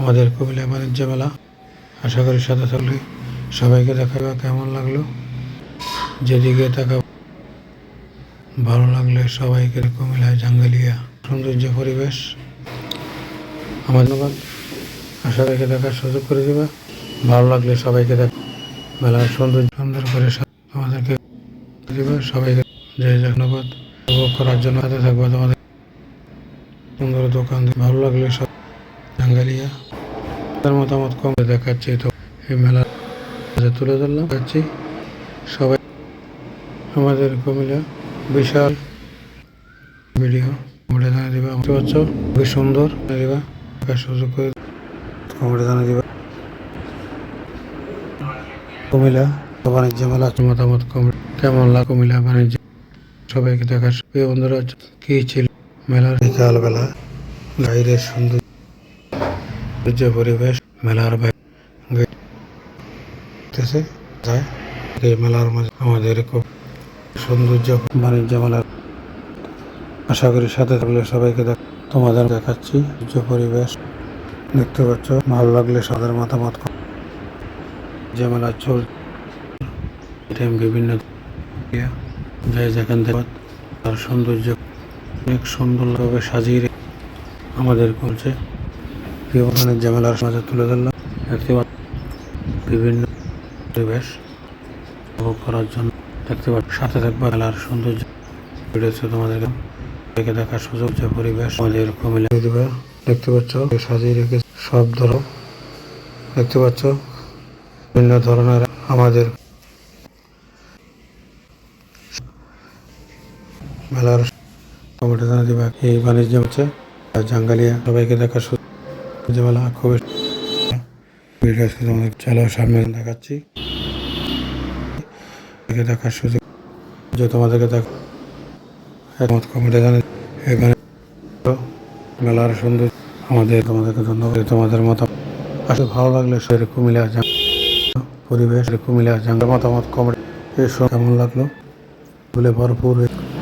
আমাদের কুমিল্লা বাণিজ্য মেলা। আশা করি সাথে থাকলে সবাইকে দেখাবে কেমন লাগল। যেদিকে তাকা ভালো লাগলে সবাইকে কুমিল্লায় জাঙ্গালিয়া সৌন্দর্য পরিবেশ। আমার ধন্যবাদ আশা রেখে দেখার সুযোগ করে দেবে। ভালো লাগলে সবাইকে দেখ, মেলার সৌন্দর্য সুন্দর করে আমাদেরকে দেবে। সবাইকে যে যে ধন্যবাদ। উপভোগ করার জন্য সাথে থাকবে তোমাদের। সুন্দর দোকান ভালো লাগলে সব জাঙ্গালিয়া তার মতামত কম দেখাচ্ছি তো এই মেলার তুলে ধরলাম। দেখাচ্ছি সবাই আমাদের কুমিল্লা বিশাল ভিডিও। কমেন্টে জানিয়ে দিবা। বুঝতে পারছ? খুবই সুন্দর। দিবা। সুযোগ করে কমেন্টে জানিয়ে দিবা। কুমিল্লা বাণিজ্য মেলা। মতামত কমেন্ট কেমন লাগে কুমিল্লা বাণিজ্য? সবাইকে দেখার প্রিয় বন্ধুরা কি ছিল? মেলার বিকাল বেলা বাইরের সুন্দর সূর্য পরিবেশ মেলার বাইরে যায়। এই মেলার মাঝে আমাদের খুব সৌন্দর্য বাণিজ্য মেলার আশা করি সাথে থাকলে সবাইকে তোমাদের দেখাচ্ছি। সূর্য পরিবেশ। দেখতে পাচ্ছ ভালো লাগলে সাদের মতামত। যে মেলা চল বিভিন্ন ইয়া, যাই যেখান থেকে তার সৌন্দর্য অনেক সুন্দরভাবে সাজিয়ে আমাদের করছে ধরনের জামেলার মাঝে তুলে ধরলাম দেখতে বিভিন্ন পরিবেশ উপভোগ করার জন্য। দেখতে পাচ্ছি সাথে থাকবে মেলার সৌন্দর্য। বেড়েছে তোমাদেরকে দেখে দেখার সুযোগ যে পরিবেশ আমাদের কমিলে দিবে। দেখতে পাচ্ছ সাজিয়ে রেখে সব ধরো। দেখতে পাচ্ছ বিভিন্ন ধরনের আমাদের মেলার কমিটি জানা দিবে এই বাণিজ্য হচ্ছে জাঙ্গালিয়া। সবাইকে দেখার সুযোগ খুবই তোমাদের চলো সামনে দেখাচ্ছি। দেখার সুযোগ যে তোমাদেরকে দেখ কমিটি জানে। এখানে মেলার সুন্দর আমাদের তোমাদেরকে ধন্যবাদ। তোমাদের মত আসলে ভালো লাগলে সের কুমিল্লা জাং পরিবেশ কুমিল্লা জাঙ্গা মতামত কমেন্ট এসব কেমন লাগল? বলে ভরপুর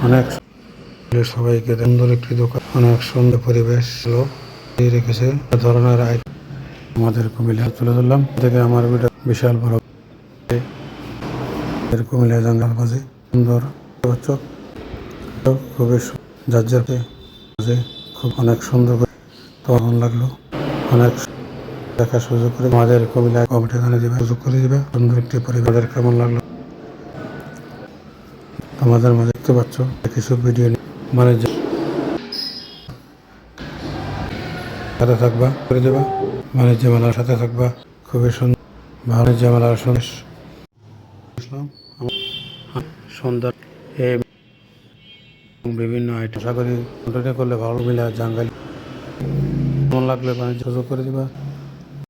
অনেক সবাইকে সুন্দর একটি দোকান অনেক সুন্দর পরিবেশ। দিয়ে রেখেছে। ধরনের আমাদের কুমিল্লা তুলে ধরলাম। থেকে আমার ভিডিও বিশাল বড়। কুমিল্লা জঙ্গল মাঝে সুন্দর খুবই যার যাতে মাঝে খুব অনেক সুন্দর তখন লাগল। অনেক দেখার সুযোগ করে আমাদের কুমিল্লা কমিটি এখানে দিবে, সুযোগ করে দিবে। সুন্দর একটি পরিবারের কেমন লাগল? আমাদের মাঝে দেখতে পাচ্ছ, কিছু ভিডিও মানে যে- সাথে থাকবা করে দেবা বাণিজ্য জামালার সাথে থাকবা। খুবই সুন্দর বাণিজ্য মেলার সন্দেশ সুন্দর। বিভিন্ন আইটেম আশা করি করলে ভালো মিলে জাঙ্গালি মন লাগলে মানে যোগাযোগ করে দিবা।